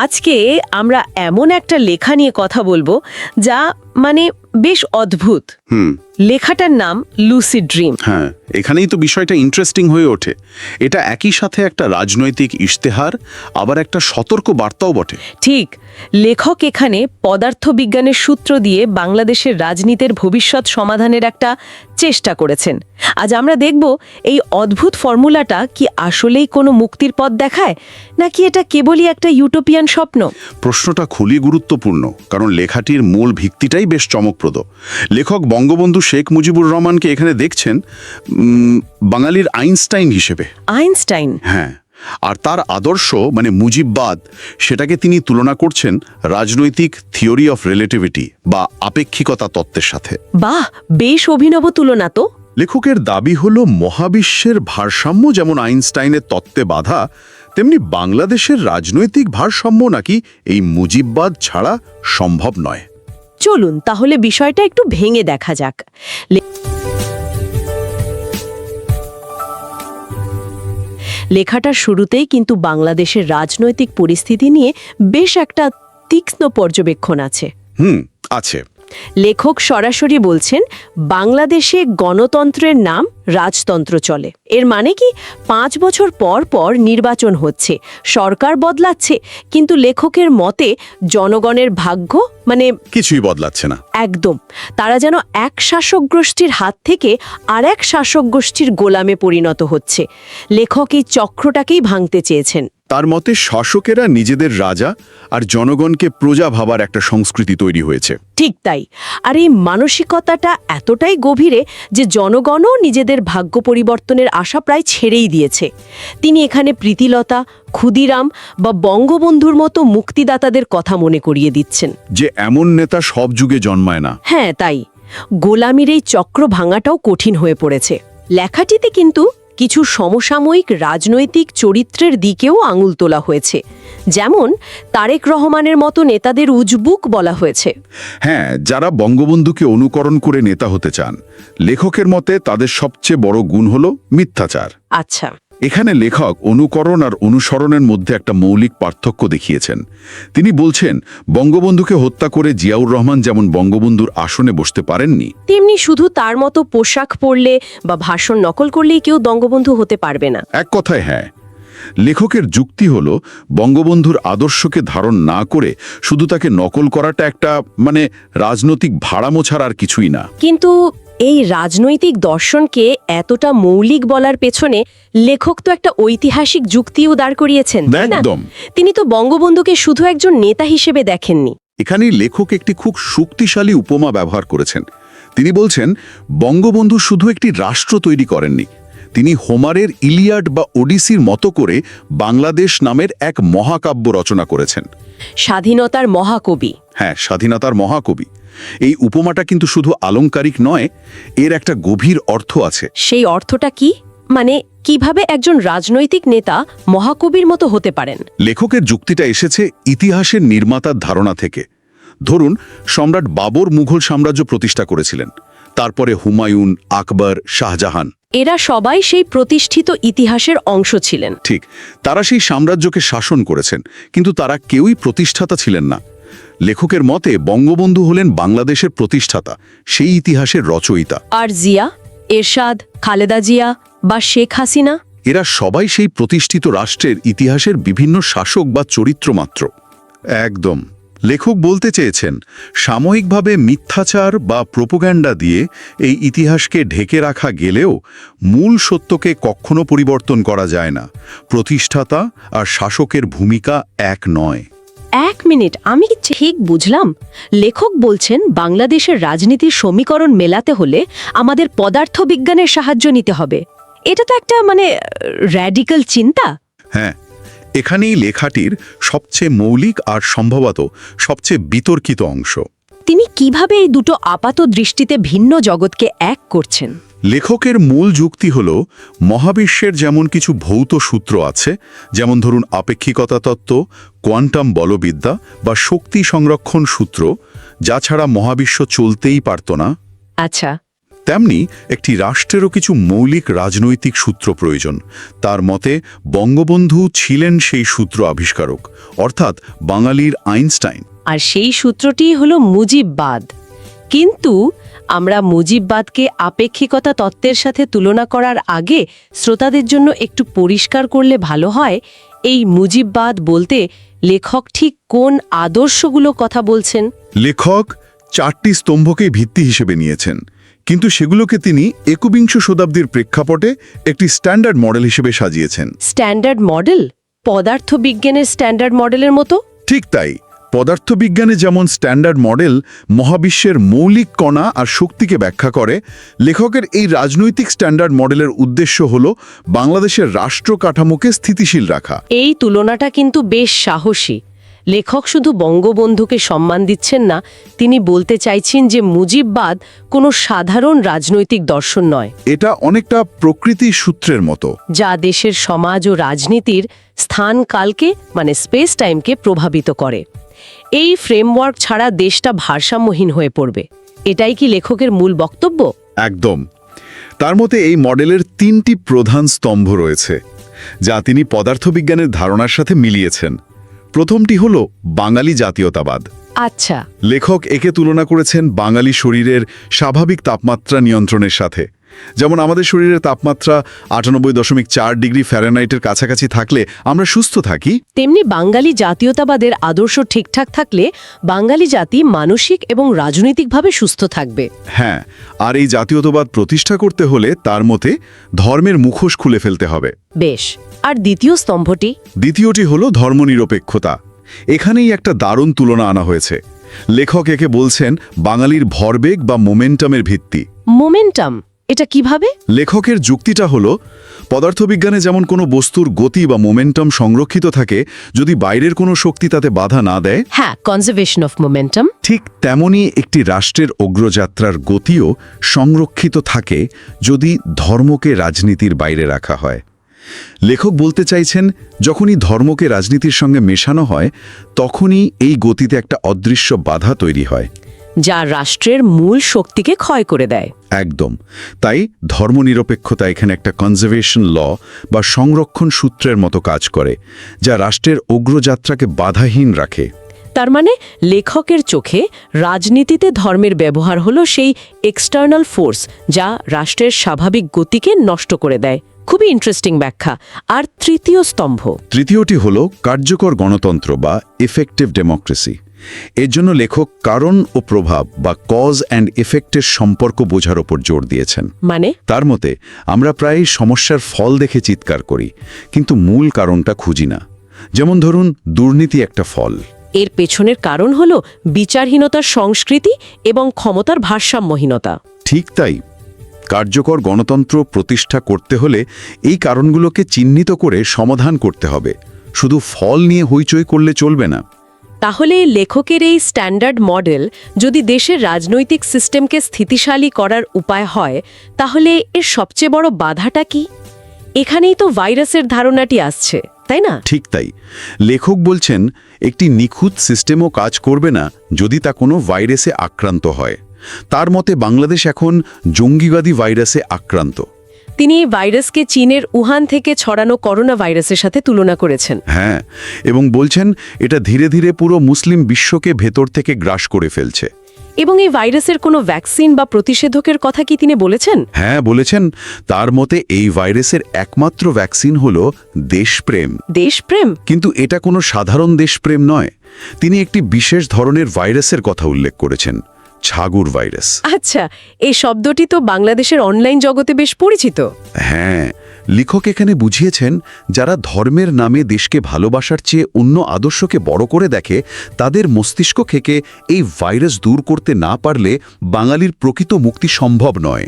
আজকে আমরা এমন একটা লেখা নিয়ে কথা বলব যা মানে বেশ অদ্ভুত। হুম। লেখাটার নাম লুসিড ড্রিম হ্যাঁ এখানেই তো বিষয়টা ইন্টারেস্টিং হয়ে ওঠে। এটা একই সাথে একটা রাজনৈতিক ইশতেহার আবার একটা সতর্ক বার্তাও বটে। ঠিক লেখক এখানে পদার্থবিজ্ঞানের সূত্র দিয়ে বাংলাদেশের রাজনীতির ভবিষ্যৎ সমাধানের একটা চেষ্টা করেছেন। আজ আমরা দেখব এই অদ্ভুত ফর্মুলাটা কি আসলেই কোনো মুক্তির পথ দেখায় নাকি এটা কেবলই একটা ইউটোপিয়ান স্বপ্ন? প্রশ্নটা খুবই গুরুত্বপূর্ণ কারণ লেখাটির মূল ভিত্তিটাই বেশ চমকপ্রদ লেখক বঙ্গবন্ধু শেখ মুজিবুর রহমানকে এখানে দেখছেন বাঙালির আইনস্টাইন হিসেবে। আইনস্টাইন? হ্যাঁ। আর তার আদর্শ মানে মুজিববাদ সেটাকে তিনি তুলনা করছেন রাজনৈতিক থিওরি অফ রিলেটিভিটি বা আপেক্ষিকতা তত্ত্বের সাথে। বাহ বেশ অভিনব তুলনা তো। লেখকের দাবি হল মহাবিশ্বের ভারসাম্য যেমন আইনস্টাইনের তত্ত্বে বাধা তেমনি বাংলাদেশের রাজনৈতিক ভারসাম্য নাকি এই মুজিববাদ ছাড়া সম্ভব নয়। চলুন তাহলে বিষয়টা একটু ভেঙে দেখা যাক। লেখাটার শুরুতেই কিন্তু বাংলাদেশের রাজনৈতিক পরিস্থিতি নিয়ে বেশ একটা তীক্ষ্ণ পর্যবেক্ষণ আছে। হুম, আছে। লেখক সরাসরি বলছেন বাংলাদেশে গণতন্ত্রের নাম রাজতন্ত্র চলে। এর মানে কি? পাঁচ বছর পর পর নির্বাচন হচ্ছে সরকার বদলাচ্ছে কিন্তু লেখকের মতে জনগণের ভাগ্য মানে কিছুই বদলাচ্ছে না। একদম তারা যেন এক শাসক গোষ্ঠীর হাত থেকে আর এক শাসক গোষ্ঠীর গোলামে পরিণত হচ্ছে। লেখক এই চক্রটাকেই ভাঙতে চেয়েছেন। তার মতে শাসকেরা নিজেদের রাজা আর জনগণকে প্রজা ভাবার একটা সংস্কৃতি তৈরি হয়েছে। ঠিক তাই। আর এই মানসিকতাটা এতটাই গভীরে যে জনগণও নিজেদের ভাগ্য পরিবর্তনের আশা প্রায় ছেড়েই দিয়েছে। তিনি এখানে প্রীতিলতা ক্ষুদিরাম বা বঙ্গবন্ধুর মতো মুক্তিদাতাদের কথা মনে করিয়ে দিচ্ছেন। যে এমন নেতা সব যুগে জন্মায় না। হ্যাঁ তাই। গোলামির এই চক্র ভাঙাটাও কঠিন হয়ে পড়েছে। লেখাটিতে কিন্তু কিছু সমসাময়িক রাজনৈতিক চরিত্রের দিকেও আঙুল তোলা হয়েছে। যেমন তারেক রহমানের মতো নেতাদের উজবুক বলা হয়েছে। হ্যাঁ যারা বঙ্গবন্ধুকে অনুকরণ করে নেতা হতে চান লেখকের মতে তাদের সবচেয়ে বড় গুণ হল মিথ্যাচার। আচ্ছা। এখানে লেখক অনুকরণ আর অনুসরণের মধ্যে একটা মৌলিক পার্থক্য দেখিয়েছেন। তিনি বলছেন বঙ্গবন্ধুকে হত্যা করে জিয়াউর রহমান যেমন বঙ্গবন্ধুর আসনে বসতে পারেননি তেমনি শুধু তার মতো পোশাক পরলে বা ভাষণ নকল করলেই কেউ বঙ্গবন্ধু হতে পারবে না। এক কথায় হ্যাঁ। লেখকের যুক্তি হল বঙ্গবন্ধুর আদর্শকে ধারণ না করে শুধু তাকে নকল করাটা একটা মানে রাজনৈতিক ভাড়ামো ছাড়া আর কিছুই না। কিন্তু এই রাজনৈতিক দর্শনকে এতটা মৌলিক বলার পেছনে লেখক তো একটা ঐতিহাসিক যুক্তিও দাঁড় করিয়েছেন একদম। তিনি তো বঙ্গবন্ধুকে শুধু একজন নেতা হিসেবে দেখেননি। এখানে লেখক একটি খুব শক্তিশালী উপমা ব্যবহার করেছেন। তিনি বলছেন বঙ্গবন্ধু শুধু একটি রাষ্ট্র তৈরি করেননি। তিনি হোমারের ইলিয়াড বা ওডিসির মতো করে বাংলাদেশ নামের এক মহাকাব্য রচনা করেছেন। স্বাধীনতার মহাকবি। হ্যাঁ স্বাধীনতার মহাকবি। এই উপমাটা কিন্তু শুধু আলংকারিক নয় এর একটা গভীর অর্থ আছে। সেই অর্থটা কি? মানে কীভাবে একজন রাজনৈতিক নেতা মহাকবির মতো হতে পারেন? লেখকের যুক্তিটা এসেছে ইতিহাসের নির্মাতার ধারণা থেকে। ধরুন সম্রাট বাবর মুঘল সাম্রাজ্য প্রতিষ্ঠা করেছিলেন। তারপরে হুমায়ুন আকবর শাহজাহান। এরা সবাই সেই প্রতিষ্ঠিত ইতিহাসের অংশ ছিলেন। ঠিক তারা সেই সাম্রাজ্যকে শাসন করেছেন কিন্তু তারা কেউই প্রতিষ্ঠাতা ছিলেন না। লেখকের মতে বঙ্গবন্ধু হলেন বাংলাদেশের প্রতিষ্ঠাতা সেই ইতিহাসের রচয়িতা। আর জিয়া এরশাদ খালেদা জিয়া বা শেখ হাসিনা? এরা সবাই সেই প্রতিষ্ঠিত রাষ্ট্রের ইতিহাসের বিভিন্ন শাসক বা চরিত্র মাত্র একদম। লেখক বলতে চেয়েছেন সাময়িকভাবে মিথ্যাচার বা প্রোপোগ্যান্ডা দিয়ে এই ইতিহাসকে ঢেকে রাখা গেলেও মূল সত্যকে কখনো পরিবর্তন করা যায় না। প্রতিষ্ঠাতা আর শাসকের ভূমিকা এক নয়। এক মিনিট আমি কি ঠিক বুঝলাম? লেখক বলছেন বাংলাদেশের রাজনীতির সমীকরণ মেলাতে হলে আমাদের পদার্থবিজ্ঞানের সাহায্য নিতে হবে। এটা তো একটা মানে র্যাডিক্যাল চিন্তা? হ্যাঁ এখানেই লেখাটির সবচেয়ে মৌলিক আর সম্ভবত সবচেয়ে বিতর্কিত অংশ। তিনি কীভাবে এই দুটো আপাত দৃষ্টিতে ভিন্ন জগৎকে এক করছেন? লেখকের মূল যুক্তি হল মহাবিশ্বের যেমন কিছু ভৌত সূত্র আছে যেমন ধরুন আপেক্ষিকতা তত্ত্ব কোয়ান্টাম বলবিদ্যা বা শক্তি সংরক্ষণ সূত্র যা ছাড়া মহাবিশ্ব চলতেই পারত না। আচ্ছা। তেমনি একটি রাষ্ট্রেরও কিছু মৌলিক রাজনৈতিক সূত্র প্রয়োজন। তার মতে বঙ্গবন্ধু ছিলেন সেই সূত্র আবিষ্কারক অর্থাৎ বাঙালির আইনস্টাইন। আর সেই সূত্রটিই হলো মুজিববাদ। কিন্তু আমরা মুজিববাদকে আপেক্ষিকতা তত্ত্বের সাথে তুলনা করার আগে শ্রোতাদের জন্য একটু পরিষ্কার করলে ভালো হয়। এই মুজিববাদ বলতে লেখক ঠিক কোন আদর্শগুলো কথা বলছেন? লেখক চারটি স্তম্ভকে ভিত্তি হিসেবে নিয়েছেন কিন্তু সেগুলোকে তিনি একবিংশ শতাব্দীর প্রেক্ষাপটে একটি স্ট্যান্ডার্ড মডেল হিসেবে সাজিয়েছেন। Standard model? পদার্থবিজ্ঞানের স্ট্যান্ডার্ড মডেলের মতো? ঠিক তাই। পদার্থবিজ্ঞানে যেমন স্ট্যান্ডার্ড মডেল মহাবিশ্বের মৌলিক কণা আর শক্তিকে ব্যাখ্যা করে লেখকের এই রাজনৈতিক স্ট্যান্ডার্ড মডেলের উদ্দেশ্য হল বাংলাদেশের রাষ্ট্র কাঠামোকে স্থিতিশীল রাখা। এই তুলনাটা কিন্তু বেশ সাহসী। লেখক শুধু বঙ্গবন্ধুকে সম্মান দিচ্ছেন না তিনি বলতে চাইছেন যে মুজিববাদ কোনো সাধারণ রাজনৈতিক দর্শন নয়। এটা অনেকটা প্রকৃতি সূত্রের মতো। যা দেশের সমাজ ও রাজনীতির স্থান কালকে মানে স্পেস টাইমকে প্রভাবিত করে। এই ফ্রেমওয়ার্ক ছাড়া দেশটা ভারসাম্যহীন হয়ে পড়বে। এটাই কি লেখকের মূল বক্তব্য? একদম। তার মতে এই মডেলের তিনটি প্রধান স্তম্ভ রয়েছে যা তিনি পদার্থবিজ্ঞানের ধারণার সাথে মিলিয়েছেন। প্রথমটি হল বাঙালি জাতীয়তাবাদ। আচ্ছা। লেখক একে তুলনা করেছেন বাঙালি শরীরের স্বাভাবিক তাপমাত্রা নিয়ন্ত্রণের সাথে। যেমন আমাদের শরীরের তাপমাত্রা আটানব্বই দশমিক চার ডিগ্রি ফ্যারেনহাইটের কাছাকাছি থাকলে আমরা সুস্থ থাকি। তেমনি বাঙালি জাতীয়তাবাদের আদর্শ ঠিকঠাক থাকলে বাঙালি জাতি মানসিক এবং রাজনৈতিকভাবে সুস্থ থাকবে। হ্যাঁ আর এই জাতীয়তাবাদ প্রতিষ্ঠা করতে হলে তার মতে ধর্মের মুখোশ খুলে ফেলতে হবে। বেশ আর দ্বিতীয় স্তম্ভটি? দ্বিতীয়টি হল ধর্মনিরপেক্ষতা। এখানেই একটা দারুণ তুলনা আনা হয়েছে। লেখক একে বলছেন বাঙালির ভরবেগ বা মোমেন্টামের ভিত্তি। মোমেন্টাম এটা কীভাবে? লেখকের যুক্তিটা হলো পদার্থবিজ্ঞানে যেমন কোনো বস্তুর গতি বা মোমেন্টাম সংরক্ষিত থাকে যদি বাইরের কোনো শক্তি তাতে বাধা না দেয় হ্যাঁ কনজারভেশন অফ মোমেন্টাম ঠিক তেমনই একটি রাষ্ট্রের অগ্রযাত্রার গতিও সংরক্ষিত থাকে যদি ধর্মকে রাজনীতির বাইরে রাখা হয়। লেখক বলতে চাইছেন যখনই ধর্মকে রাজনীতির সঙ্গে মেশানো হয় তখনই এই গতিতে একটা অদৃশ্য বাধা তৈরি হয়। যা রাষ্ট্রের মূল শক্তিকে ক্ষয় করে দেয়। একদম। তাই ধর্মনিরপেক্ষতা এখানে একটা কনজারভেশন ল বা সংরক্ষণ সূত্রের মতো কাজ করে যা রাষ্ট্রের অগ্রযাত্রাকে বাধাহীন রাখে। তার মানে লেখকের চোখে রাজনীতিতে ধর্মের ব্যবহার হলো সেই এক্সটার্নাল ফোর্স যা রাষ্ট্রের স্বাভাবিক গতিকে নষ্ট করে দেয়। খুবই ইন্টারেস্টিং ব্যাখ্যা। আর তৃতীয় স্তম্ভ। তৃতীয়টি হল কার্যকর গণতন্ত্র বা এফেক্টিভ ডেমোক্রেসি এর জন্য লেখক কারণ ও প্রভাব বা কজ অ্যান্ড এফেক্টের সম্পর্ক বোঝার ওপর জোর দিয়েছেন। মানে? তার মতে আমরা প্রায় সমস্যার ফল দেখে চিৎকার করি কিন্তু মূল কারণটা খুঁজি না। যেমন ধরুন দুর্নীতি একটা ফল। এর পেছনের কারণ হল বিচারহীনতার সংস্কৃতি এবং ক্ষমতার ভারসাম্যহীনতা। ঠিক তাই। কার্যকর গণতন্ত্র প্রতিষ্ঠা করতে হলে এই কারণগুলোকে চিহ্নিত করে সমাধান করতে হবে। শুধু ফল নিয়ে হইচই করলে চলবে না। তাহলে লেখকের এই স্ট্যান্ডার্ড মডেল যদি দেশের রাজনৈতিক সিস্টেমকে স্থিতিশালী করার উপায় হয়, তাহলে এর সবচেয়ে বড় বাধাটা কি? এখানেই তো ভাইরাসের ধারণাটি আসছে, তাই না? ঠিক তাই। লেখক বলছেন, একটি নিখুঁত সিস্টেমও কাজ করবে না যদি তা কোনো ভাইরাসে আক্রান্ত হয়। তার মতে বাংলাদেশ এখন জঙ্গিবাদী ভাইরাসে আক্রান্ত। তিনি এই ভাইরাসকে চীনের উহান থেকে ছড়ানো করোনা ভাইরাসের সাথে তুলনা করেছেন। হ্যাঁ এবং বলছেন এটা ধীরে ধীরে পুরো মুসলিম বিশ্বকে ভেতর থেকে গ্রাস করে ফেলছে। এবং এই ভাইরাসের কোনো ভ্যাকসিন বা প্রতিষেধকের কথা কি তিনি বলেছেন? হ্যাঁ বলেছেন। তার মতে এই ভাইরাসের একমাত্র ভ্যাকসিন হল দেশপ্রেম। দেশপ্রেম? কিন্তু এটা কোনো সাধারণ দেশপ্রেম নয়। তিনি একটি বিশেষ ধরনের ভাইরাসের কথা উল্লেখ করেছেন। ছাগুর ভাইরাস। আচ্ছা এই শব্দটি তো বাংলাদেশের অনলাইন জগতে বেশ পরিচিত। হ্যাঁ লেখক এখানে বুঝিয়েছেন যারা ধর্মের নামে দেশকে ভালোবাসার চেয়ে অন্য আদর্শকে বড় করে দেখে তাদের মস্তিষ্ক থেকে এই ভাইরাস দূর করতে না পারলে বাঙালির প্রকৃত মুক্তি সম্ভব নয়।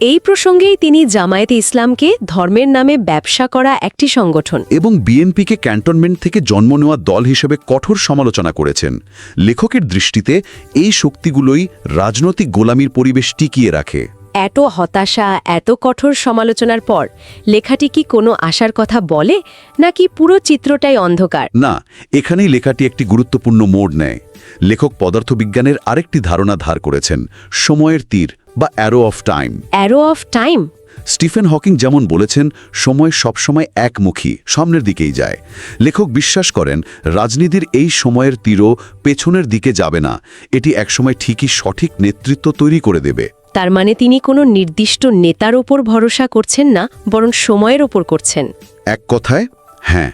এই প্রসঙ্গেই তিনি জামায়াতে ইসলামকে ধর্মের নামে ব্যবসা করা একটি সংগঠন। এবং বিএনপিকে ক্যান্টনমেন্ট থেকে জন্ম নেওয়া দল হিসেবে কঠোর সমালোচনা করেছেন। লেখকের দৃষ্টিতে এই শক্তিগুলোই রাজনৈতিক গোলামির পরিবেশ টিকিয়ে রাখে। এত হতাশা এত কঠোর সমালোচনার পর লেখাটি কি কোনো আশার কথা বলে নাকি পুরো চিত্রটাই অন্ধকার? না এখানেই লেখাটি একটি গুরুত্বপূর্ণ মোড় নেয়। লেখক পদার্থবিজ্ঞানের আরেকটি ধারণা ধার করেছেন সময়ের তীর। বা arrow of time arrow of time Stephen Hawking যেমন বলেছেন সময় সবসময় একমুখী সামনের দিকেই যায়। লেখক বিশ্বাস করেন রাজনীতির এই সময়ের তীরও পেছনের দিকে যাবে না এটি একসময় ঠিকই সঠিক নেতৃত্ব তৈরি করে দেবে। তার মানে তিনি কোনো নির্দিষ্ট নেতার ওপর ভরসা করছেন না বরং সময়ের ওপর করছেন। এক কথায় হ্যাঁ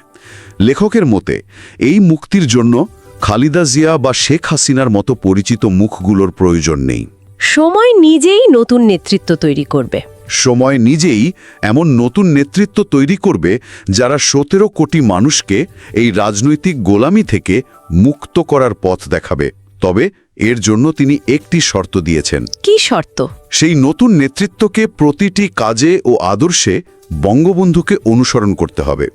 লেখকের মতে এই মুক্তির জন্য খালিদা জিয়া বা শেখ হাসিনার মতো পরিচিত মুখগুলোর প্রয়োজন নেই। সময় নিজেই নতুন নেতৃত্ব তৈরি করবে। সময় নিজেই এমন নতুন নেতৃত্ব তৈরি করবে যারা সতেরো কোটি মানুষকে এই রাজনৈতিক গোলামি থেকে মুক্ত করার পথ দেখাবে। তবে এর জন্য তিনি একটি শর্ত দিয়েছেন। কি শর্ত? সেই নতুন নেতৃত্বকে প্রতিটি কাজে ও আদর্শে বঙ্গবন্ধুকে অনুসরণ করতে হবে।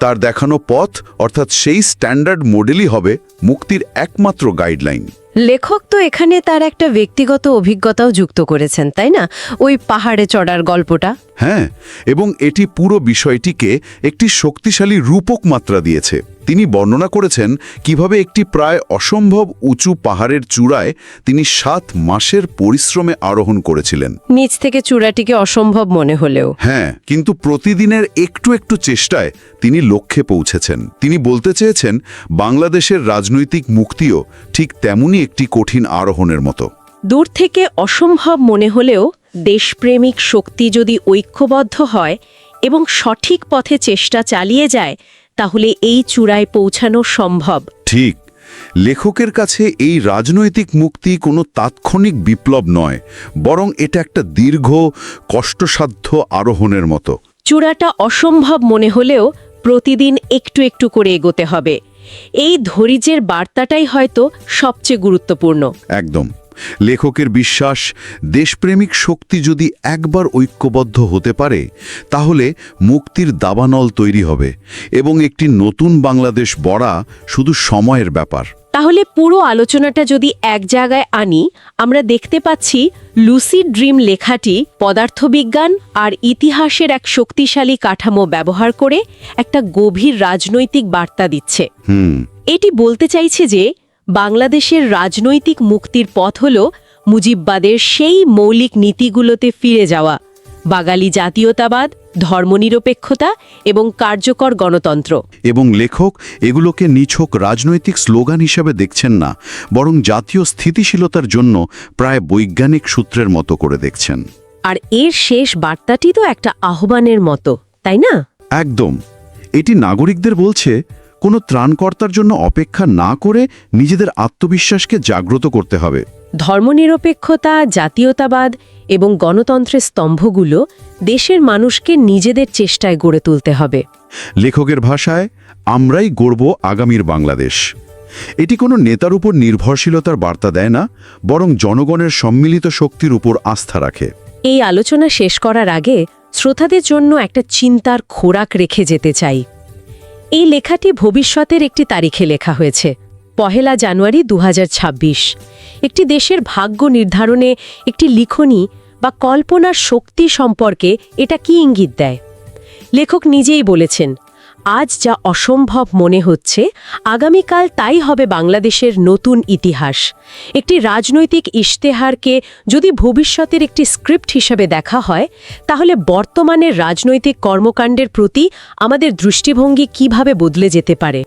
তার দেখানো পথ অর্থাৎ সেই স্ট্যান্ডার্ড মডেলই হবে মুক্তির একমাত্র গাইডলাইন। লেখক তো এখানে তার একটা ব্যক্তিগত অভিজ্ঞতাও যুক্ত করেছেন, তাই না? ওই পাহাড়ে চড়ার গল্পটা। হ্যাঁ এবং এটি পুরো বিষয়টিকে একটি শক্তিশালী রূপক মাত্রা দিয়েছে। তিনি বর্ণনা করেছেন কীভাবে একটি প্রায় অসম্ভব উঁচু পাহাড়ের চূড়ায় তিনি সাত মাসের পরিশ্রমে আরোহণ করেছিলেন। নিচ থেকে চূড়াটিকে অসম্ভব মনে হলেও। হ্যাঁ কিন্তু প্রতিদিনের একটু একটু চেষ্টায় তিনি লক্ষ্যে পৌঁছেছেন। তিনি বলতে চেয়েছেন বাংলাদেশের রাজনৈতিক মুক্তিও ঠিক তেমনই একটি কঠিন আরোহণের মতো। দূর থেকে অসম্ভব মনে হলেও দেশপ্রেমিক শক্তি যদি ঐক্যবদ্ধ হয় এবং সঠিক পথে চেষ্টা চালিয়ে যায় তাহলে এই চূড়ায় পৌঁছানো সম্ভব। ঠিক। লেখকের কাছে এই রাজনৈতিক মুক্তি কোনো তাৎক্ষণিক বিপ্লব নয় বরং এটা একটা দীর্ঘ কষ্টসাধ্য আরোহণের মতো। চূড়াটা অসম্ভব মনে হলেও প্রতিদিন একটু একটু করে এগোতে হবে। এই ধৈর্যের বার্তাটাই হয়তো সবচেয়ে গুরুত্বপূর্ণ। একদম। লেখকের বিশ্বাস দেশপ্রেমিক শক্তি যদি একবার ঐক্যবদ্ধ হতে পারে তাহলে মুক্তির দাবানল তৈরি হবে এবং একটি নতুন বাংলাদেশ বড়া শুধু সময়ের ব্যাপার। তাহলে পুরো আলোচনাটা যদি এক জায়গায় আনি আমরা দেখতে পাচ্ছি লুসি ড্রিম লেখাটি পদার্থবিজ্ঞান আর ইতিহাসের এক শক্তিশালী কাঠামো ব্যবহার করে একটা গভীর রাজনৈতিক বার্তা দিচ্ছে। এটি বলতে চাইছে যে বাংলাদেশের রাজনৈতিক মুক্তির পথ হল মুজিববাদের সেই মৌলিক নীতিগুলোতে ফিরে যাওয়া বাঙালি জাতীয়তাবাদ ধর্মনিরপেক্ষতা এবং কার্যকর গণতন্ত্র। এবং লেখক এগুলোকে নিছক রাজনৈতিক স্লোগান হিসেবে দেখছেন না বরং জাতীয় স্থিতিশীলতার জন্য প্রায় বৈজ্ঞানিক সূত্রের মতো করে দেখছেন। আর এর শেষ বার্তাটি তো একটা আহ্বানের মতো তাই না? একদম। এটি নাগরিকদের বলছে কোনো ত্রাণকর্তার জন্য অপেক্ষা না করে নিজেদের আত্মবিশ্বাসকে জাগ্রত করতে হবে। ধর্মনিরপেক্ষতা জাতীয়তাবাদ এবং গণতন্ত্রের স্তম্ভগুলো দেশের মানুষকে নিজেদের চেষ্টায় গড়ে তুলতে হবে। লেখকের ভাষায় আমরাই গড়ব আগামীর বাংলাদেশ। এটি কোনো নেতার উপর নির্ভরশীলতার বার্তা দেয় না বরং জনগণের সম্মিলিত শক্তির উপর আস্থা রাখে। এই আলোচনা শেষ করার আগে শ্রোতাদের জন্য একটা চিন্তার খোরাক রেখে যেতে চাই। এই লেখাটি ভবিষ্যতের একটি তারিখে লেখা হয়েছে, পহেলা জানুয়ারি দু হাজার ছাব্বিশ। একটি দেশের ভাগ্য নির্ধারণে একটি লিখনী বা কল্পনার শক্তি সম্পর্কে এটা কি ইঙ্গিত দেয়? লেখক নিজেই বলেছেন আজ যা অসম্ভব মনে হচ্ছে, আগামীকাল তাই হবে বাংলাদেশের নতুন ইতিহাস। একটি রাজনৈতিক ইশতেহারকে যদি ভবিষ্যতের একটি স্ক্রিপ্ট হিসাবে দেখা হয়, তাহলে বর্তমানের রাজনৈতিক কর্মকাণ্ডের প্রতি আমাদের দৃষ্টিভঙ্গি কীভাবে বদলে যেতে পারে?